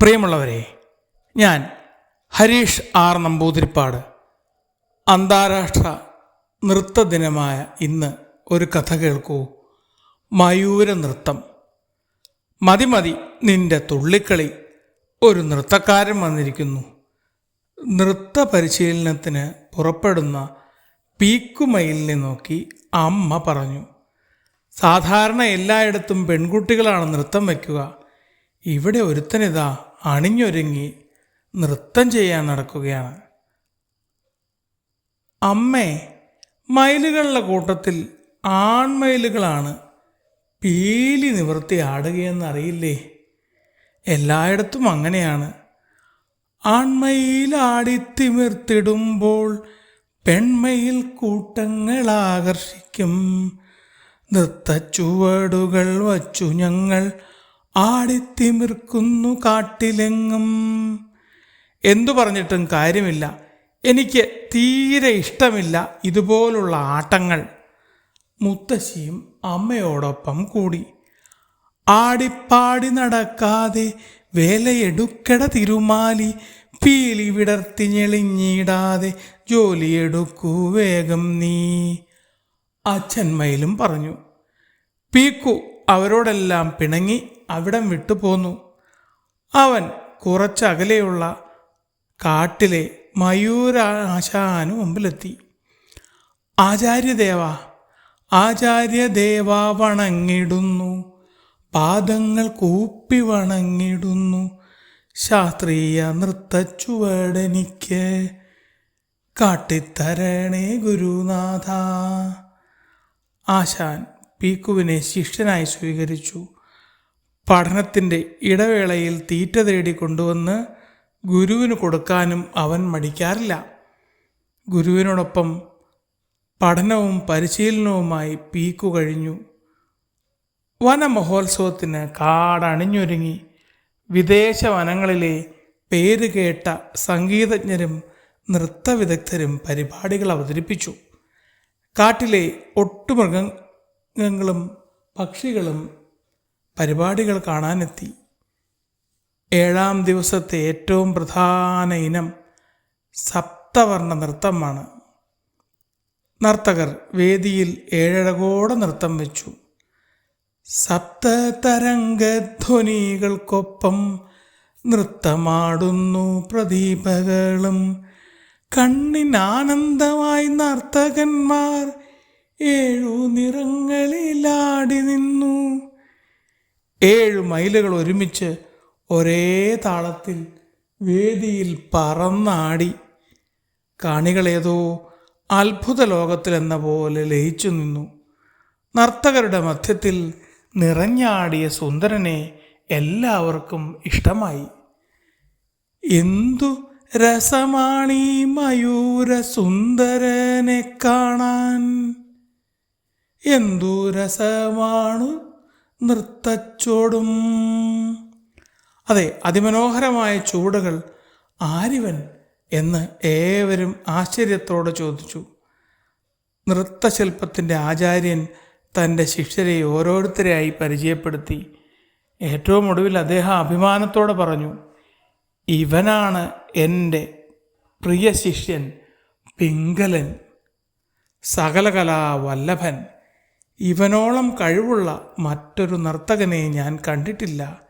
പ്രിയമുള്ളവരെ ഞാൻ ഹരീഷ് ആർ നമ്പൂതിരിപ്പാട് അന്താരാഷ്ട്ര നൃത്ത ദിനമായ ഇന്ന് ഒരു കഥ കേൾക്കൂ. മയൂര നൃത്തം. മതി മതി നിന്റെ തുള്ളിക്കളി ഒരു നൃത്തക്കാരൻ വന്നിരിക്കുന്നു. നൃത്ത പരിശീലനത്തിന് പുറപ്പെടുന്ന പീക്കുമയിലിനെ നോക്കി അമ്മ പറഞ്ഞു സാധാരണ എല്ലായിടത്തും പെൺകുട്ടികളാണ് നൃത്തം വയ്ക്കുക. ഇവിടെ ഒരുത്തനിതാ അണിഞ്ഞൊരുങ്ങി നൃത്തം ചെയ്യാൻ നടക്കുകയാണ്. അമ്മേ മയിലുകളുടെ കൂട്ടത്തിൽ ആൺമയിലുകളാണ് പീലി നിവർത്തി ആടുകയെന്നറിയില്ലേ? എല്ലായിടത്തും അങ്ങനെയാണ്. ആൺമയിൽ തിമിർത്തിടുമ്പോൾ പെൺമയിൽ കൂട്ടങ്ങൾ ആകർഷിക്കും. നൃത്തച്ചുവടുകൾ വച്ചു ഞങ്ങൾ ആടിത്തിമിർക്കുന്നു കാട്ടിലെങ്ങും. എന്തു പറഞ്ഞിട്ടും കാര്യമില്ല. എനിക്ക് തീരെ ഇഷ്ടമില്ല ഇതുപോലുള്ള ആട്ടങ്ങൾ. മുത്തശ്ശിയും അമ്മയോടൊപ്പം കൂടി. ആടിപ്പാടി നടക്കാതെ വേലയെടുക്കട തിരുമാലി. പീലി വിടർത്തി ഞെളിഞ്ഞിടാതെ ജോലിയെടുക്കൂ വേഗം നീ. അച്ഛന്മയിലും പറഞ്ഞു. പീക്കു അവരോടെല്ലാം പിണങ്ങി അവിടം വിട്ടുപോന്നു. അവൻ കുറച്ചകലെയുള്ള കാട്ടിലെ മയൂരാശാനു മുമ്പിലെത്തി. ആചാര്യദേവ ആചാര്യദേവ വണങ്ങിടുന്നു പാദങ്ങൾ കൂപ്പി വണങ്ങിടുന്നു ശാസ്ത്രീയ നൃത്തച്ചുവടെനിക്ക് കാട്ടിത്തരണേ ഗുരുനാഥ. ആശാൻ പീക്കുവിനെ ശിഷ്യനായി സ്വീകരിച്ചു. പഠനത്തിന്റെ ഇടവേളയിൽ തീറ്റ തേടി കൊണ്ടുവന്ന് ഗുരുവിന് കൊടുക്കാനും അവൻ മടിക്കാറില്ല. ഗുരുവിനോടൊപ്പം പഠനവും പരിശീലനവുമായി പീക്കു കഴിഞ്ഞു. വനമഹോത്സവത്തിന് കാടണിഞ്ഞൊരുങ്ങി. വിദേശ വനങ്ങളിലെ പേരുകേട്ട സംഗീതജ്ഞരും നൃത്തവിദഗ്ധരും പരിപാടികൾ അവതരിപ്പിച്ചു. കാട്ടിലെ ഒട്ടുമൃഗങ്ങളും പക്ഷികളും പരിപാടികൾ കാണാനെത്തി. ഏഴാം ദിവസത്തെ ഏറ്റവും പ്രധാന ഇനം സപ്തവർണ നൃത്തമാണ്. നർത്തകർ വേദിയിൽ ഏഴഴകോടെ നൃത്തം വെച്ചു. സപ്തതരംഗധ്വനികൾക്കൊപ്പം നൃത്തമാടുന്നു പ്രദീപകളും. കണ്ണിനാനന്ദമായി നർത്തകന്മാർ ഏഴു നിറങ്ങളിലാടി നിന്നു. ഏഴു മൈലുകൾ ഒരുമിച്ച് ഒരേ താളത്തിൽ വേദിയിൽ പറന്നാടി. കാണികളേതോ അത്ഭുത ലോകത്തിലെന്ന പോലെ ലയിച്ചു നിന്നു. നർത്തകരുടെ മധ്യത്തിൽ നിറഞ്ഞാടിയ സുന്ദരനെ എല്ലാവർക്കും ഇഷ്ടമായി. എന്തു രസമാണീ മയൂര സുന്ദരനെ കാണാൻ? എന്തു രസമാണു നൃത്തച്ചോടും അതെ അതിമനോഹരമായ ചുവടുകൾ ആരിവൻ എന്ന് ഏവരും ആശ്ചര്യത്തോടെ ചോദിച്ചു. നൃത്തശില്പത്തിന്റെ ആചാര്യൻ തന്റെ ശിഷ്യരെ ഓരോരുത്തരെയായി പരിചയപ്പെടുത്തി. ഏറ്റവും ഒടുവിൽ അദ്ദേഹം അഭിമാനത്തോടെ പറഞ്ഞു ഇവനാണ് എന്റെ പ്രിയ ശിഷ്യൻ പിങ്കലൻ സകലകലാ വല്ലഭൻ. ഇവനോളം കഴിവുള്ള മറ്റൊരു നർത്തകനെ ഞാൻ കണ്ടിട്ടില്ല.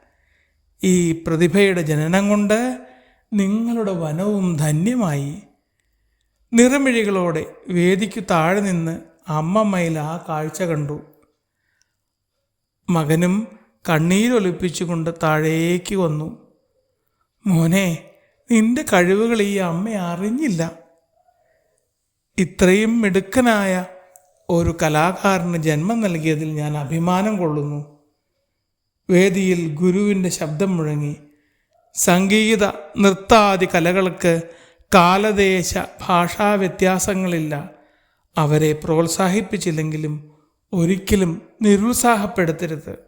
ഈ പ്രതിഭയുടെ ജനനം കൊണ്ട് നിങ്ങളുടെ വനവും ധന്യമായി. നിറമിഴികളോടെ വേദിക്കു താഴെ നിന്ന് അമ്മമ്മയിൽ ആ കാഴ്ച കണ്ടു. മകനും കണ്ണീരൊലിപ്പിച്ചുകൊണ്ട് താഴേക്ക് വന്നു. മോനെ നിന്റെ കഴിവുകൾ ഈ അമ്മ അറിഞ്ഞില്ല. ഇത്രയും മിടുക്കനായ ഒരു കലാകാരന് ജന്മം നൽകിയതിൽ ഞാൻ അഭിമാനം കൊള്ളുന്നു. വേദിയിൽ ഗുരുവിന്റെ ശബ്ദം മുഴങ്ങി. സംഗീത നൃത്താദി കലകൾക്ക് കാലദേശ ഭാഷാ വ്യത്യാസങ്ങളില്ല അവരെ പ്രോത്സാഹിപ്പിച്ചില്ലെങ്കിലും ഒരിക്കലും നിരുത്സാഹപ്പെടുത്തരുത്.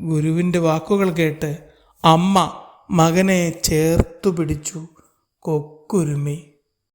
ഗുരുവിന്റെ വാക്കുകൾ കേട്ട് അമ്മ മകനെ ചേർത്തു പിടിച്ചു. കൊക്കുരുമി.